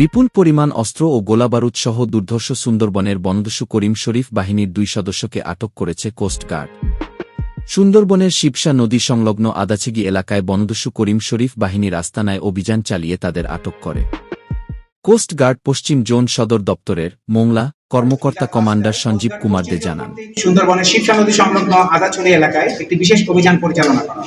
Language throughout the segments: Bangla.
বিপুল পরিমাণ অস্ত্র ও গোলাবারুদ সহ দুর্ধর্ষ সুন্দরবনের বনদস্যু করিম শরীফ বাহিনীর দুই সদস্যকে আটক করেছে কোস্টগার্ড সুন্দরবনের শিবসা নদী সংলগ্ন আদাছিগি এলাকায় বনদস্যু করিম শরীফ বাহিনীর আস্তানায় অভিযান চালিয়ে তাদের আটক করে। কোস্টগার্ড পশ্চিম জোন সদর দপ্তরের মোংলা কর্মকর্তা কমান্ডার সঞ্জীব কুমার দে জানান। সুন্দরবনের শিবসা নদী সংলগ্ন আগাছড়ি এলাকায় একটি বিশেষ অভিযান পরিচালনা করা।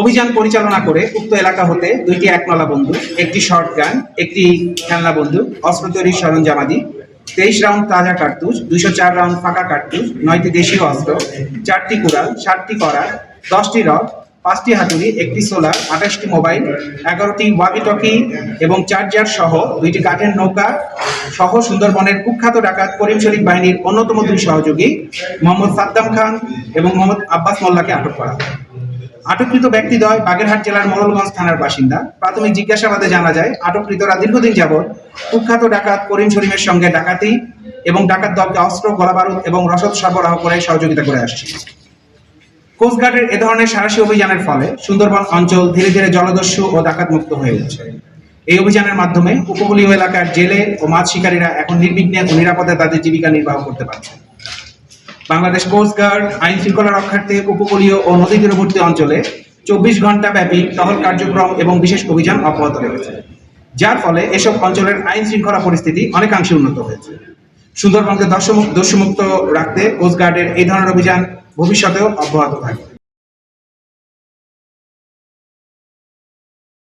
অভিযান পরিচালনা করে উক্ত এলাকা হতে দুইটি একনলা বন্দুক একটি শর্ট গান, একটি খেলনা বন্দুক অস্ত্র তৈরির সরঞ্জামাদি, তেইশ রাউন্ড তাজা কার্তুজ, দুইশো চার রাউন্ড ফাঁকা কার্তুজ, নয়টি দেশীয় অস্ত্র, চারটি কুড়াল ষাটটি করার, দশটি রড, পাঁচটি হাতুড়ি, একটি সোলার, আঠাশটি মোবাইল, এগারোটি ওয়াকি টকি এবং চার্জার সহ দুইটি কাঠের নৌকা সহ সুন্দরবনের কুখ্যাত ডাকাত করিম শরীফ বাহিনীর অন্যতম দুই সহযোগী মোহাম্মদ সাদ্দাম খান এবং মোহাম্মদ আব্বাস মোল্লাকে আটক করা আটককৃত ব্যক্তিদ্বয় বাগেরহাট জেলার মোড়লগঞ্জ থানার বাসিন্দা। প্রাথমিক জিজ্ঞাসাবাদে জানা যায়, আটককৃতরা দীর্ঘদিন যাবৎ কুখ্যাত ডাকাত করিম শরীফের সঙ্গে ডাকাতি এবং ডাকাত দলকে অস্ত্র, গোলাবারুদ এবং রসদ সরবরাহ করে সহযোগিতা করে আসছে। কোস্টগার্ডের এ ধরনের সাহসী অভিযানের ফলে সুন্দরবন অঞ্চল ধীরে ধীরে জলদস্যু ও ডাকাত মুক্ত হয়ে উঠছে। এই অভিযানের মাধ্যমে উপকূলীয় এলাকার জেলে ও মাছ শিকারীরা এখন নির্বিঘ্নে ও নিরাপদে তাদের জীবিকা নির্বাহ করতে পারছে। বাংলাদেশ কোস্টগার্ড আইন শৃঙ্খলা রক্ষার্থে উপকূলীয় ও নদী তীরবর্তী অঞ্চলে চব্বিশ ঘণ্টা ব্যাপী টহল কার্যক্রম এবং বিশেষ অভিযান অব্যাহত রয়েছে। যার ফলে এসব অঞ্চলের আইন শৃঙ্খলা পরিস্থিতি অনেকাংশে উন্নত হয়েছে। সুন্দরবনকে দর্শমুক্ত রাখতে কোস্ট গার্ডের এই ধরনের অভিযান ভবিষ্যতেও অব্যাহত থাকবে।